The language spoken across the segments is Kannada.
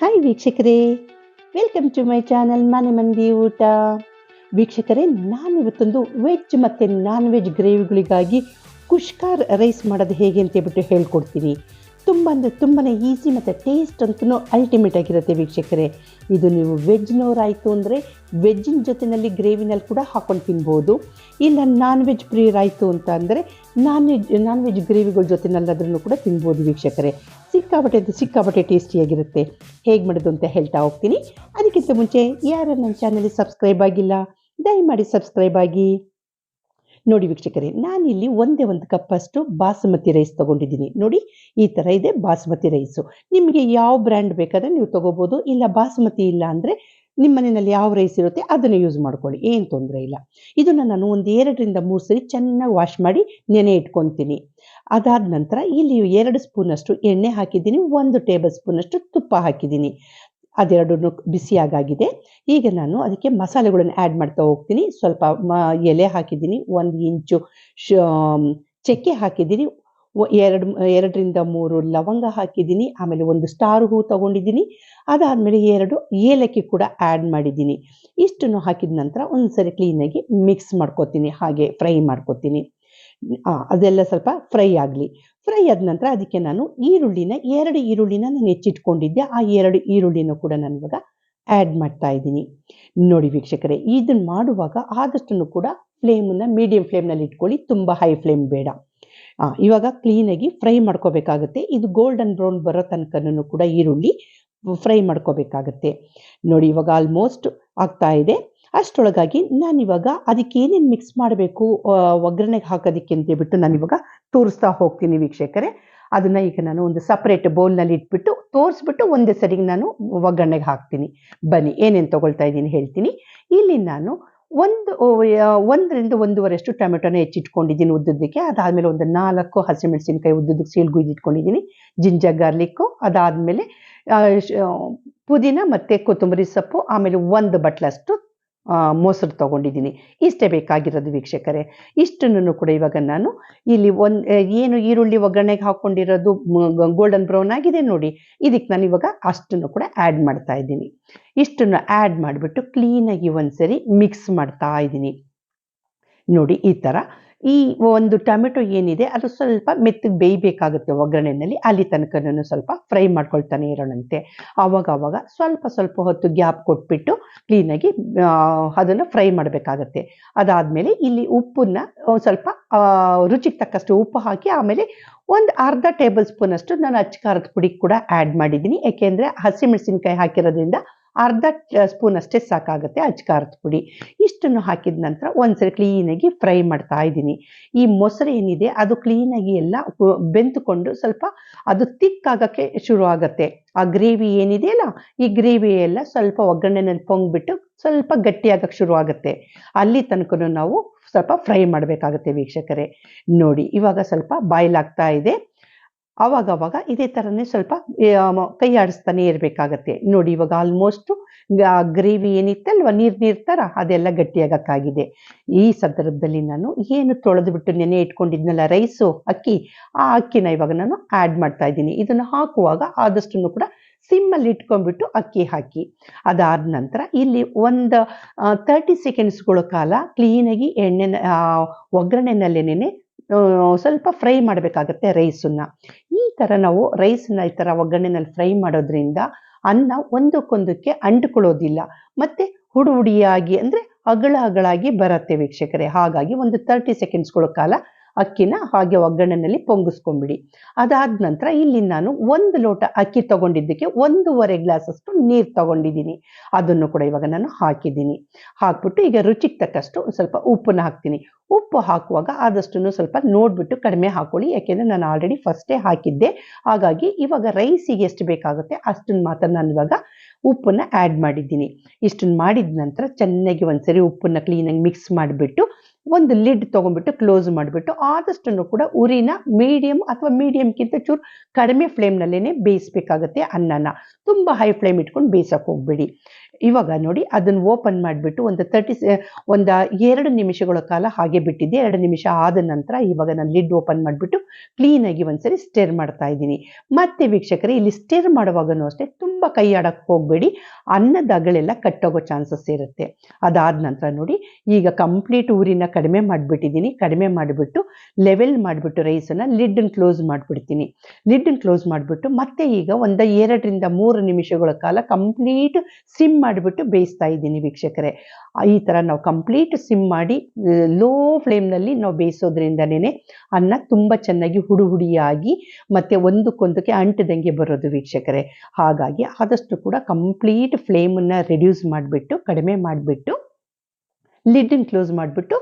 ಹಾಯ್ ವೀಕ್ಷಕರೇ. ವೆಲ್ಕಮ್ ಟು ಮೈ ಚಾನಲ್ ಮನೆ ಮಂದಿ ಊಟ ವೀಕ್ಷಕರೇ ನಾನು ಇವತ್ತೊಂದು ವೆಜ್ ಮತ್ತು ನಾನ್ ವೆಜ್ ಗ್ರೇವಿಗಳಿಗಾಗಿ ಕುಷ್ಕಾರ್ ರೈಸ್ ಮಾಡೋದು ಹೇಗೆ ಅಂತ ಹೇಳ್ಬಿಟ್ಟು ಹೇಳ್ಕೊಡ್ತೀನಿ. ತುಂಬ ಅಂದರೆ ತುಂಬಾ ಈಸಿ ಮತ್ತು ಟೇಸ್ಟ್ ಅಂತೂ ಅಲ್ಟಿಮೇಟ್ ಆಗಿರುತ್ತೆ ವೀಕ್ಷಕರೇ. ಇದು ನೀವು ವೆಜ್ನವರಾಯಿತು ಅಂದರೆ ವೆಜ್ಜಿನ ಜೊತೆಯಲ್ಲಿ ಗ್ರೇವಿನಲ್ಲಿ ಕೂಡ ಹಾಕೊಂಡು ತಿನ್ಬೋದು. ಇಲ್ಲ ನಾನ್ ವೆಜ್ ಪ್ರಿಯರಾಯಿತು ಅಂತ ಅಂದರೆ ನಾನ್ ವೆಜ್ ನಾನ್ ವೆಜ್ ಗ್ರೇವಿಗಳ ಜೊತೆನಲ್ಲಾದ್ರೂ ಕೂಡ ತಿನ್ಬೋದು ವೀಕ್ಷಕರೇ. ಸಿಕ್ಕಾಬಟ್ಟೆ ಅದು ಸಿಕ್ಕಾಬಟ್ಟೆ ಟೇಸ್ಟಿಯಾಗಿರುತ್ತೆ ಹೇಗೆ ಮಾಡೋದು ಅಂತ ಹೇಳ್ತಾ ಹೋಗ್ತೀನಿ. ಅದಕ್ಕಿಂತ ಮುಂಚೆ ಯಾರು ನನ್ನ ಚಾನಲ್ಗೆ ಸಬ್ಸ್ಕ್ರೈಬ್ ಆಗಿಲ್ಲ, ದಯಮಾಡಿ ಸಬ್ಸ್ಕ್ರೈಬ್ ಆಗಿ. ನೋಡಿ ವೀಕ್ಷಕರೇ, ನಾನಿಲ್ಲಿ ಒಂದೇ ಒಂದು ಕಪ್ಪಷ್ಟು ಬಾಸುಮತಿ ರೈಸ್ ತಗೊಂಡಿದ್ದೀನಿ. ನೋಡಿ, ಈ ಥರ ಇದೆ ಬಾಸುಮತಿ ರೈಸು ನಿಮಗೆ ಯಾವ ಬ್ರ್ಯಾಂಡ್ ಬೇಕಾದ್ರೆ ನೀವು ತೊಗೋಬೋದು, ಇಲ್ಲ ಬಾಸುಮತಿ ಇಲ್ಲ ಅಂದರೆ ನಿಮ್ಮ ಮನೆಯಲ್ಲಿ ಯಾವ ರೈಸ್ ಇರುತ್ತೆ ಅದನ್ನು ಯೂಸ್ ಮಾಡ್ಕೊಳ್ಳಿ, ಏನು ತೊಂದರೆ ಇಲ್ಲ. ಇದನ್ನು ನಾನು ಒಂದು ಎರಡರಿಂದ ಮೂರು ಸರಿ ಚೆನ್ನಾಗಿ ವಾಶ್ ಮಾಡಿ ನೆನೆ ಇಟ್ಕೊತೀನಿ. ಅದಾದ ನಂತರ ಇಲ್ಲಿ ಎರಡು ಸ್ಪೂನಷ್ಟು ಎಣ್ಣೆ ಹಾಕಿದ್ದೀನಿ, ಒಂದು ಟೇಬಲ್ ಸ್ಪೂನಷ್ಟು ತುಪ್ಪ ಹಾಕಿದ್ದೀನಿ. ಅದೆರಡೂ ಬಿಸಿಯಾಗಾಗಿದೆ ಈಗ ನಾನು ಅದಕ್ಕೆ ಮಸಾಲೆಗಳನ್ನು ಆ್ಯಡ್ ಮಾಡ್ತಾ ಹೋಗ್ತೀನಿ. ಸ್ವಲ್ಪ ಮ, ಎಲೆ ಹಾಕಿದ್ದೀನಿ, ಒಂದು ಇಂಚು ಶ ಚಕ್ಕೆ ಹಾಕಿದ್ದೀನಿ ಎರಡು, ಎರಡರಿಂದ ಮೂರು ಲವಂಗ ಹಾಕಿದ್ದೀನಿ, ಆಮೇಲೆ ಒಂದು ಸ್ಟಾರ್ ಹೂ ತೊಗೊಂಡಿದ್ದೀನಿ. ಅದಾದಮೇಲೆ ಎರಡು ಏಲಕ್ಕಿ ಕೂಡ ಆ್ಯಡ್ ಮಾಡಿದ್ದೀನಿ. ಇಷ್ಟನ್ನು ಹಾಕಿದ ನಂತರ ಒಂದು ಸರಿ ಕ್ಲೀನಾಗಿ ಮಿಕ್ಸ್ ಮಾಡ್ಕೊತೀನಿ, ಹಾಗೆ ಫ್ರೈ ಮಾಡ್ಕೊತೀನಿ. ಅದೆಲ್ಲ ಸ್ವಲ್ಪ ಫ್ರೈ ಆಗಲಿ. ಫ್ರೈ ಆದ ನಂತರ ಅದಕ್ಕೆ ನಾನು ಈರುಳ್ಳಿನ, ಎರಡು ಈರುಳ್ಳಿನ ನಾನು ಹೆಚ್ಚಿಟ್ಕೊಂಡಿದ್ದೆ. ಆ ಎರಡು ಈರುಳ್ಳಿನ ಕೂಡ ನಾನು ಇವಾಗ ಆ್ಯಡ್ ಮಾಡ್ತಾ ಇದ್ದೀನಿ. ನೋಡಿ ವೀಕ್ಷಕರೇ ಇದನ್ನು ಮಾಡುವಾಗ ಆದಷ್ಟನ್ನು ಕೂಡ ಫ್ಲೇಮನ್ನ ಮೀಡಿಯಂ ಫ್ಲೇಮ್ನಲ್ಲಿ ಇಟ್ಕೊಳ್ಳಿ. ತುಂಬ ಹೈ ಫ್ಲೇಮ್ ಬೇಡ. ಇವಾಗ ಕ್ಲೀನಾಗಿ ಫ್ರೈ ಮಾಡ್ಕೋಬೇಕಾಗುತ್ತೆ. ಇದು ಗೋಲ್ಡನ್ ಬ್ರೌನ್ ಬರೋ ತನಕನೂ ಕೂಡ ಈರುಳ್ಳಿ ಫ್ರೈ ಮಾಡ್ಕೋಬೇಕಾಗತ್ತೆ. ನೋಡಿ ಇವಾಗ ಆಲ್ಮೋಸ್ಟ್ ಆಗ್ತಾ ಇದೆ. ಅಷ್ಟರೊಳಗಾಗಿ ನಾನಿವಾಗ ಅದಕ್ಕೆ ಏನೇನು ಮಿಕ್ಸ್ ಮಾಡಬೇಕು ಒಗ್ಗರಣೆಗೆ ಹಾಕೋದಕ್ಕೆ ಅಂತ ಹೇಳ್ಬಿಟ್ಟು ನಾನಿವಾಗ ತೋರಿಸ್ತಾ ಹೋಗ್ತೀನಿ ವೀಕ್ಷಕರೇ. ಅದನ್ನು ಈಗ ನಾನು ಒಂದು ಸಪ್ರೇಟ್ ಬೌಲ್ನಲ್ಲಿ ಇಟ್ಬಿಟ್ಟು ತೋರಿಸ್ಬಿಟ್ಟು ಒಂದೇ ಸರಿಗೆ ನಾನು ಒಗ್ಗರಣೆಗೆ ಹಾಕ್ತೀನಿ. ಬನ್ನಿ, ಏನೇನು ತೊಗೊಳ್ತಾ ಇದ್ದೀನಿ ಹೇಳ್ತೀನಿ. ಇಲ್ಲಿ ನಾನು ಒಂದು ಒಂದರಿಂದ ಒಂದೂವರೆಷ್ಟು ಟೊಮೆಟೊನ ಹೆಚ್ಚಿಟ್ಕೊಂಡಿದ್ದೀನಿ ಉದ್ದದಕ್ಕೆ ಅದಾದಮೇಲೆ ಒಂದು ನಾಲ್ಕು ಹಸಿಮೆಣಸಿನ್ಕಾಯಿ ಉದ್ದದಕ್ಕೆ ಸೀಲ್ ಇಟ್ಕೊಂಡಿದ್ದೀನಿ. ಜಿಂಜರ್ ಗಾರ್ಲಿಕ್ಕು ಅದಾದಮೇಲೆ ಪುದೀನ ಮತ್ತು ಕೊತ್ತಂಬರಿ ಸೊಪ್ಪು, ಆಮೇಲೆ ಒಂದು ಬಟ್ಲಷ್ಟು ಮೊಸರು ತಗೊಂಡಿದ್ದೀನಿ. ಇಷ್ಟೇ ಬೇಕಾಗಿರೋದು ವೀಕ್ಷಕರೇ. ಇಷ್ಟನ್ನು ಕೂಡ ಇವಾಗ ನಾನು ಇಲ್ಲಿ ಒಂದು ಏನು ಈರುಳ್ಳಿ ಒಗ್ಗರಣೆಗೆ ಹಾಕ್ಕೊಂಡಿರೋದು ಗೋಲ್ಡನ್ ಬ್ರೌನ್ ಆಗಿದೆ ನೋಡಿ. ಇದಕ್ಕೆ ನಾನು ಇವಾಗ ಅಷ್ಟನ್ನು ಕೂಡ ಆ್ಯಡ್ ಮಾಡ್ತಾ ಇದ್ದೀನಿ. ಇಷ್ಟನ್ನು ಆ್ಯಡ್ ಮಾಡಿಬಿಟ್ಟು ಕ್ಲೀನಾಗಿ ಒಂದ್ಸರಿ ಮಿಕ್ಸ್ ಮಾಡ್ತಾ ಇದ್ದೀನಿ. ನೋಡಿ ಈ ಥರ ಈ ಒಂದು ಟೊಮೆಟೊ ಏನಿದೆ, ಅದು ಸ್ವಲ್ಪ ಮೆತ್ತಗೆ ಬೇಯಬೇಕಾಗುತ್ತೆ ಒಗ್ಗರಣೆಯಲ್ಲಿ ಅಲ್ಲಿ ತನಕನೂ ಸ್ವಲ್ಪ ಫ್ರೈ ಮಾಡ್ಕೊಳ್ತಾನೆ ಇರೋಣಂತೆ. ಆವಾಗ ಸ್ವಲ್ಪ ಸ್ವಲ್ಪ ಹೊತ್ತು ಗ್ಯಾಪ್ ಕೊಟ್ಬಿಟ್ಟು ಕ್ಲೀನಾಗಿ ಅದನ್ನು ಫ್ರೈ ಮಾಡಬೇಕಾಗತ್ತೆ. ಅದಾದಮೇಲೆ ಇಲ್ಲಿ ಉಪ್ಪನ್ನು ಸ್ವಲ್ಪ ರುಚಿಗೆ ತಕ್ಕಷ್ಟು ಉಪ್ಪು ಹಾಕಿ, ಆಮೇಲೆ ಒಂದು ಅರ್ಧ ಟೇಬಲ್ ಸ್ಪೂನಷ್ಟು ನಾನು ಅಚ್ಚ ಖಾರದ ಪುಡಿ ಕೂಡ ಆ್ಯಡ್ ಮಾಡಿದ್ದೀನಿ. ಏಕೆಂದರೆ ಹಸಿಮೆಣಸಿನ್ಕಾಯಿ ಹಾಕಿರೋದ್ರಿಂದ ಅರ್ಧ ಸ್ಪೂನ್ ಅಷ್ಟೇ ಸಾಕಾಗುತ್ತೆ ಅಜ್ಕಾರದ ಪುಡಿ. ಇಷ್ಟನ್ನು ಹಾಕಿದ ನಂತರ ಒಂದ್ಸರಿ ಕ್ಲೀನಾಗಿ ಫ್ರೈ ಮಾಡ್ತಾ ಇದ್ದೀನಿ. ಈ ಮೊಸರು ಏನಿದೆ, ಅದು ಕ್ಲೀನಾಗಿ ಎಲ್ಲ ಬೆಂತುಕೊಂಡು ಸ್ವಲ್ಪ ಅದು ತಿಕ್ಕಾಗೋಕ್ಕೆ ಶುರು ಆಗುತ್ತೆ. ಆ ಗ್ರೇವಿ ಏನಿದೆಯಲ್ಲ ಈ ಗ್ರೇವಿ ಎಲ್ಲ ಸ್ವಲ್ಪ ಒಗ್ಗರಣೆನಲ್ಲಿ ಪೊಂಗ್ಬಿಟ್ಟು ಸ್ವಲ್ಪ ಗಟ್ಟಿಯಾಗಕ್ಕೆ ಶುರು ಆಗುತ್ತೆ. ಅಲ್ಲಿ ತನಕ ನಾವು ಸ್ವಲ್ಪ ಫ್ರೈ ಮಾಡಬೇಕಾಗುತ್ತೆ ವೀಕ್ಷಕರೇ. ನೋಡಿ, ಇವಾಗ ಸ್ವಲ್ಪ ಬಾಯ್ಲ್ ಆಗ್ತಾ ಇದೆ. ಅವಾಗ ಅವಾಗ ಇದೇ ಥರನೇ ಸ್ವಲ್ಪ ಕೈ ಆಡಿಸ್ತಾನೆ ಇರಬೇಕಾಗತ್ತೆ ನೋಡಿ, ಇವಾಗ ಆಲ್ಮೋಸ್ಟು ಗ್ರೇವಿ ಏನಿತ್ತಲ್ವ, ನೀರು ನೀರು ಥರ ಅದೆಲ್ಲ ಗಟ್ಟಿಯಾಗಕ್ಕಾಗಿದೆ. ಈ ಸಂದರ್ಭದಲ್ಲಿ ನಾನು ಏನು ತೊಳೆದು ಬಿಟ್ಟು ನೆನೆ ಇಟ್ಕೊಂಡಿದ್ನಲ್ಲ, ರೈಸು, ಅಕ್ಕಿ, ಆ ಅಕ್ಕಿನ ಇವಾಗ ನಾನು ಆ್ಯಡ್ ಮಾಡ್ತಾ ಇದ್ದೀನಿ. ಇದನ್ನು ಹಾಕುವಾಗ ಆದಷ್ಟು ಕೂಡ ಸಿಮ್ಮಲ್ಲಿ ಇಟ್ಕೊಂಡ್ಬಿಟ್ಟು ಅಕ್ಕಿ ಹಾಕಿ. ಅದಾದ ನಂತರ ಇಲ್ಲಿ ಒಂದು ತರ್ಟಿ ಸೆಕೆಂಡ್ಸ್ಗಳ ಕಾಲ ಕ್ಲೀನಾಗಿ ಎಣ್ಣೆನ ಒಗ್ಗರಣೆನಲ್ಲೇನೆ ಸ್ವಲ್ಪ ಫ್ರೈ ಮಾಡಬೇಕಾಗತ್ತೆ ರೈಸನ್ನ. ಈ ಥರ ನಾವು ರೈಸನ್ನ ಈ ಥರ ಒಗ್ಗರಣೆನಲ್ಲಿ ಫ್ರೈ ಮಾಡೋದ್ರಿಂದ ಅನ್ನ ಒಂದಕ್ಕೊಂದಕ್ಕೆ ಅಂಟ್ಕೊಳ್ಳೋದಿಲ್ಲ. ಮತ್ತು ಹುಡು ಹುಡಿಯಾಗಿ ಅಂದರೆ ಅಗಳ ಅಗಳಾಗಿ ಬರುತ್ತೆ ವೀಕ್ಷಕರೇ. ಹಾಗಾಗಿ ಒಂದು ತರ್ಟಿ ಸೆಕೆಂಡ್ಸ್ಗಳ ಕಾಲ ಅಕ್ಕಿನ ಹಾಗೆ ಒಗ್ಗರಣೆನಲ್ಲಿ ಪೊಂಗಿಸ್ಕೊಂಬಿಡಿ ಅದಾದ ನಂತರ ಇಲ್ಲಿ ನಾನು ಒಂದು ಲೋಟ ಅಕ್ಕಿ ತಗೊಂಡಿದ್ದಕ್ಕೆ ಒಂದೂವರೆ ಗ್ಲಾಸಷ್ಟು ನೀರು ತಗೊಂಡಿದ್ದೀನಿ. ಅದನ್ನು ಕೂಡ ಇವಾಗ ನಾನು ಹಾಕಿದ್ದೀನಿ. ಹಾಕ್ಬಿಟ್ಟು ಈಗ ರುಚಿಗೆ ತಕ್ಕಷ್ಟು ಒಂದ್ ಸ್ವಲ್ಪ ಉಪ್ಪನ್ನು ಹಾಕ್ತೀನಿ. ಉಪ್ಪು ಹಾಕುವಾಗ ಆದಷ್ಟು ಸ್ವಲ್ಪ ನೋಡಿಬಿಟ್ಟು ಕಡಿಮೆ ಹಾಕೊಳ್ಳಿ. ಯಾಕೆಂದರೆ ನಾನು ಆಲ್ರೆಡಿ ಫಸ್ಟೇ ಹಾಕಿದ್ದೆ. ಹಾಗಾಗಿ ಇವಾಗ ರೈಸಿಗೆ ಎಷ್ಟು ಬೇಕಾಗುತ್ತೆ ಅಷ್ಟನ್ನು ಮಾತ್ರ ನಾನು ಇವಾಗ ಉಪ್ಪನ್ನು ಆ್ಯಡ್ ಮಾಡಿದ್ದೀನಿ. ಇಷ್ಟನ್ನು ಮಾಡಿದ ನಂತರ ಚೆನ್ನಾಗಿ ಒಂದ್ಸರಿ ಉಪ್ಪನ್ನು ಕ್ಲೀನಾಗಿ ಮಿಕ್ಸ್ ಮಾಡಿಬಿಟ್ಟು ಒಂದು ಲಿಡ್ ತೊಗೊಂಡ್ಬಿಟ್ಟು ಕ್ಲೋಸ್ ಮಾಡಿಬಿಟ್ಟು ಆದಷ್ಟು ಕೂಡ ಉರಿನ ಮೀಡಿಯಂ ಅಥವಾ ಮೀಡಿಯಮ್ಗಿಂತ ಚೂರು ಕಡಿಮೆ ಫ್ಲೇಮ್ನಲ್ಲೇ ಬೇಯಿಸ್ಬೇಕಾಗತ್ತೆ ಅನ್ನನ. ತುಂಬ ಹೈ ಫ್ಲೇಮ್ ಇಟ್ಕೊಂಡು ಬೇಯಿಸೋಕೆ ಹೋಗ್ಬೇಡಿ. ಇವಾಗ ನೋಡಿ ಅದನ್ನು ಓಪನ್ ಮಾಡಿಬಿಟ್ಟು ಒಂದು ತರ್ಟಿ ಒಂದು ಎರಡು ನಿಮಿಷಗಳ ಕಾಲ ಹಾಗೆ ಬಿಟ್ಟಿದ್ದೆ. ಎರಡು ನಿಮಿಷ ಆದ ನಂತರ ಇವಾಗ ನಾನು ಲಿಡ್ ಓಪನ್ ಮಾಡಿಬಿಟ್ಟು ಕ್ಲೀನಾಗಿ ಒಂದ್ಸರಿ ಸ್ಟೇರ್ ಮಾಡ್ತಾ ಇದ್ದೀನಿ. ಮತ್ತೆ ವೀಕ್ಷಕರೇ, ಇಲ್ಲಿ ಸ್ಟೇರ್ ಮಾಡುವಾಗನೂ ಅಷ್ಟೇ ತುಂಬ ಕೈ ಆಡಕ್ಕೆ ಹೋಗಬೇಡಿ. ಅನ್ನದ ಅಗಳೆಲ್ಲ ಕಟ್ಟೋಗೋ ಚಾನ್ಸಸ್ ಇರುತ್ತೆ. ಅದಾದ ನಂತರ ನೋಡಿ, ಈಗ ಕಂಪ್ಲೀಟ್ ಊರಿನ ಕಡಿಮೆ ಮಾಡಿಬಿಟ್ಟಿದ್ದೀನಿ. ಕಡಿಮೆ ಮಾಡಿಬಿಟ್ಟು ಲೆವೆಲ್ ಮಾಡಿಬಿಟ್ಟು ರೈಸನ್ನು ಲಿಡ್ಡನ್ನು ಕ್ಲೋಸ್ ಮಾಡಿಬಿಡ್ತೀನಿ. ಲಿಡ್ಡನ್ನು ಕ್ಲೋಸ್ ಮಾಡಿಬಿಟ್ಟು ಮತ್ತೆ ಈಗ ಒಂದು ಎರಡರಿಂದ ಮೂರು ನಿಮಿಷಗಳ ಕಾಲ ಕಂಪ್ಲೀಟ್ ಸಿಮ್ ಮಾಡಿಬಿಟ್ಟು ಬೇಯಿಸ್ತಾ ಇದ್ದೀನಿ ವೀಕ್ಷಕರೇ. ಈ ಥರ ನಾವು ಕಂಪ್ಲೀಟ್ ಸಿಮ್ ಮಾಡಿ ಲೋ ಫ್ಲೇಮ್ನಲ್ಲಿ ನಾವು ಬೇಯಿಸೋದ್ರಿಂದನೇ ಅನ್ನ ತುಂಬ ಚೆನ್ನಾಗಿ ಹುಡು ಹುಡಿಯಾಗಿ ಮತ್ತು ಒಂದಕ್ಕೊಂದಕ್ಕೆ ಅಂಟದಂಗೆ ಬರೋದು ವೀಕ್ಷಕರೇ. ಹಾಗಾಗಿ ಆದಷ್ಟು ಕೂಡ ಕಂಪ್ಲೀಟ್ ಫ್ಲೇಮನ್ನು ರೆಡ್ಯೂಸ್ ಮಾಡಿಬಿಟ್ಟು, ಕಡಿಮೆ ಮಾಡಿಬಿಟ್ಟು ಲಿಡ್ಡನ್ನು ಕ್ಲೋಸ್ ಮಾಡಿಬಿಟ್ಟು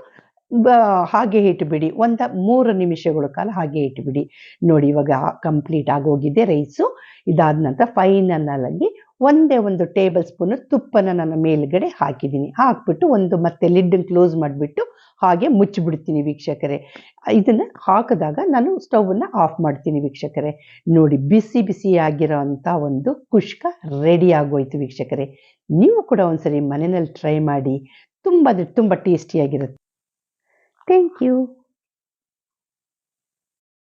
ಹಾಗೆ ಇಟ್ಬಿಡಿ. ಒಂದು ಮೂರು ನಿಮಿಷಗಳ ಕಾಲ ಹಾಗೆ ಇಟ್ಬಿಡಿ. ನೋಡಿ ಇವಾಗ ಕಂಪ್ಲೀಟ್ ಆಗೋಗಿದೆ ರೈಸು ಇದಾದ ನಂತರ ಫೈನಲ್ ಆಗಿ ಒಂದೇ ಒಂದು ಟೇಬಲ್ ಸ್ಪೂನು ತುಪ್ಪನ ನಾನು ಮೇಲ್ಗಡೆ ಹಾಕಿದ್ದೀನಿ. ಹಾಕ್ಬಿಟ್ಟು ಒಂದು ಮತ್ತೆ ಲಿಡ್ಡನ್ನು ಕ್ಲೋಸ್ ಮಾಡಿಬಿಟ್ಟು ಹಾಗೆ ಮುಚ್ಚಿಬಿಡ್ತೀನಿ ವೀಕ್ಷಕರೇ. ಇದನ್ನು ಹಾಕಿದಾಗ ನಾನು ಸ್ಟವನ್ನು ಆಫ್ ಮಾಡ್ತೀನಿ ವೀಕ್ಷಕರೇ. ನೋಡಿ ಬಿಸಿ ಅಂಥ ಒಂದು ಕುಷ್ಕ ರೆಡಿ ಆಗೋಯ್ತು ವೀಕ್ಷಕರೇ. ನೀವು ಕೂಡ ಒಂದ್ಸರಿ ಮನೆಯಲ್ಲಿ ಟ್ರೈ ಮಾಡಿ. ತುಂಬ ತುಂಬ ಟೇಸ್ಟಿಯಾಗಿರುತ್ತೆ. Thank you.